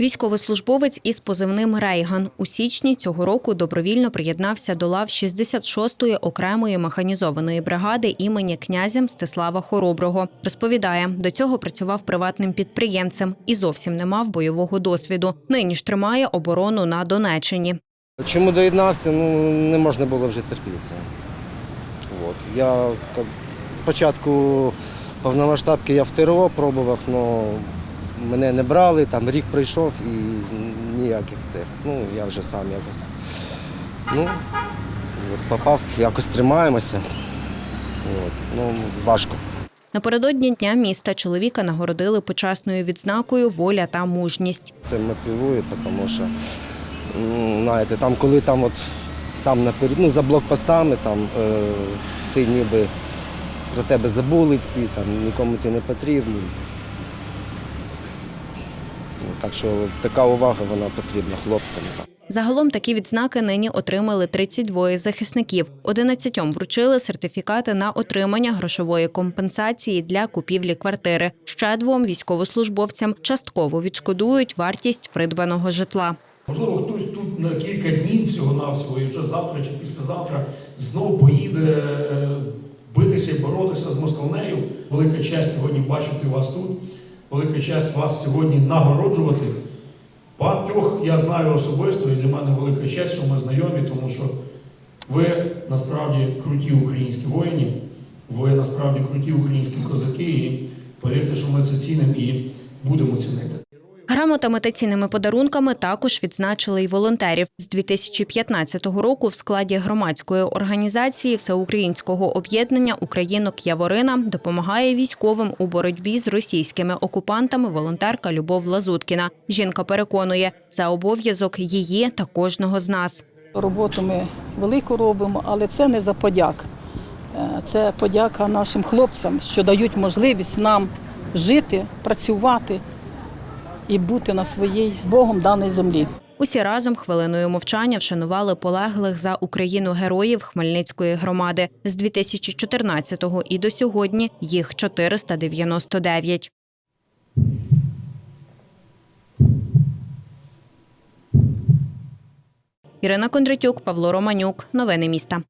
Військовослужбовець із позивним Рейган у січні цього року добровільно приєднався до лав 66-ї окремої механізованої бригади імені князя Мстислава Хороброго. Розповідає, до цього працював приватним підприємцем і зовсім не мав бойового досвіду. Нині ж тримає оборону на Донеччині. Чому доєднався, ну не можна було вже терпіти. От. Я спочатку повномасштабки я в ТРО пробував, але мене не брали, там рік пройшов і ніяких цих. Ну, я вже сам якось. Ну, от, попав, якось тримаємося. От. Ну, важко. Напередодні дня міста чоловіка нагородили почасною відзнакою воля та мужність. Це мотивує, тому що ну, знаєте, там, коли там от там наперед, ну, за блокпостами, там е, ти ніби про тебе забули всі, там нікому ти не потрібний. Так що така увага вона потрібна хлопцям. Загалом такі відзнаки нині отримали 32 захисників. 11 вручили сертифікати на отримання грошової компенсації для купівлі квартири. Ще двом військовослужбовцям частково відшкодують вартість придбаного житла. Можливо, хтось тут на кілька днів всього-навсього і вже завтра чи післязавтра знов поїде е, битися і боротися з москалнею. Велика честь сьогодні бачити вас тут. Велика честь вас сьогодні нагороджувати. Багатьох я знаю особисто, і для мене велика честь, що ми знайомі, тому що ви насправді круті українські воїні, ви насправді круті українські козаки, і повірте, що ми це цінимо і будемо цінити. Грамотами та подарунками також відзначили й волонтерів. З 2015 року в складі громадської організації Всеукраїнського об'єднання Українок Яворина допомагає військовим у боротьбі з російськими окупантами волонтерка Любов Лазуткіна. Жінка переконує, це обов'язок її та кожного з нас. Роботу ми велику робимо, але це не за подяк. Е, Це подяка нашим хлопцям, що дають можливість нам жити, працювати і бути на своїй Богом даній землі. Усі разом хвилиною мовчання вшанували полеглих за Україну героїв Хмельницької громади. З 2014-го і до сьогодні їх 499. Ірина Кондратюк, Павло Романюк. Новини міста.